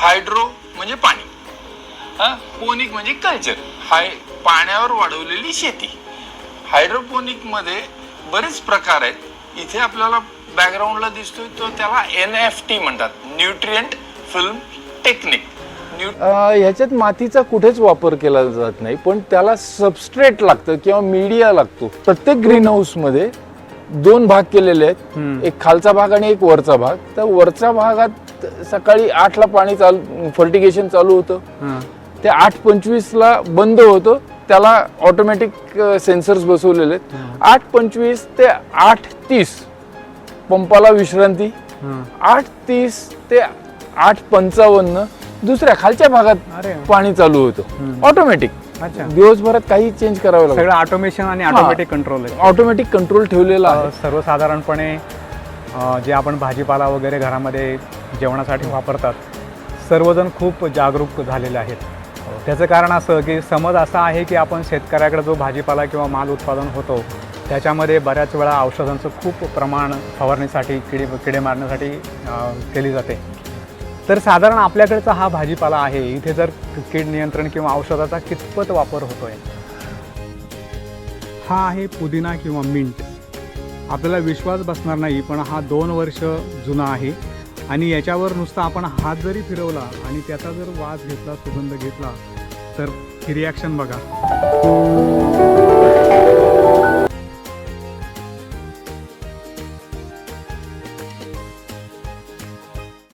Hydro म्हणजे पाणी. हा? पोनिक म्हणजे कल्चर. हाय पाण्यावर वाढवलेली शेती. हायड्रोपोनिकमध्ये बरेच प्रकार आहेत. इथे आपल्याला बॅकग्राऊंडला दिसतोय तो त्याला एन एफ टी म्हणतात. न्यूट्रियंट फिल्म टेक्निक न्यू ह्याच्यात मातीचा कुठेच वापर केला जात नाही पण त्याला सबस्ट्रेट लागतं किंवा मीडिया लागतो. प्रत्येक ग्रीन हाऊसमध्ये दोन भाग केलेले आहेत. एक खालचा भाग आणि एक वरचा भाग. तर वरच्या भागात सकाळी आठला पाणी चालू फर्टिगेशन चालू होतं. ते आठ पंचवीसला बंद होतं. त्याला ऑटोमॅटिक सेन्सर्स बसवलेले आहेत. आठ पंचवीस ते आठ तीस पंपाला विश्रांती. आठ तीस ते आठ पंचावन्न दुसऱ्या खालच्या भागात. पाणी चालू होतं. ऑटोमॅटिक अच्छा. दिवसभरात काही चेंज करावं सगळं लागतं ऑटोमेशन आणि ऑटोमॅटिक कंट्रोल आहे. ऑटोमॅटिक कंट्रोल ठेवलेला आहे. सर्वसाधारणपणे अ, जे आपण भाजीपाला वगैरे घरामध्ये जेवणासाठी वापरतात सर्वजण खूप जागरूक झालेले आहेत. त्याचं कारण असं की समज असा आहे की आपण शेतकऱ्याकडे जो भाजीपाला किंवा माल उत्पादन होतो त्याच्यामध्ये बऱ्याच वेळा औषधांचं खूप प्रमाण फवारणीसाठी किडी किडे मारण्यासाठी अ, केली जाते. तर साधारण आपल्याकडचा हा भाजीपाला आहे. इथे जर कीड नियंत्रण किंवा औषधाचा कितपत वापर होतोय? हा आहे पुदिना किंवा मिंट. आपल्याला विश्वास बसणार नाही पण हा दोन वर्ष जुना आहे. आणि याच्यावर नुसता आपण हात जरी फिरवला आणि त्याचा जर वास घेतला सुगंध घेतला तर ही रिॲक्शन बघा.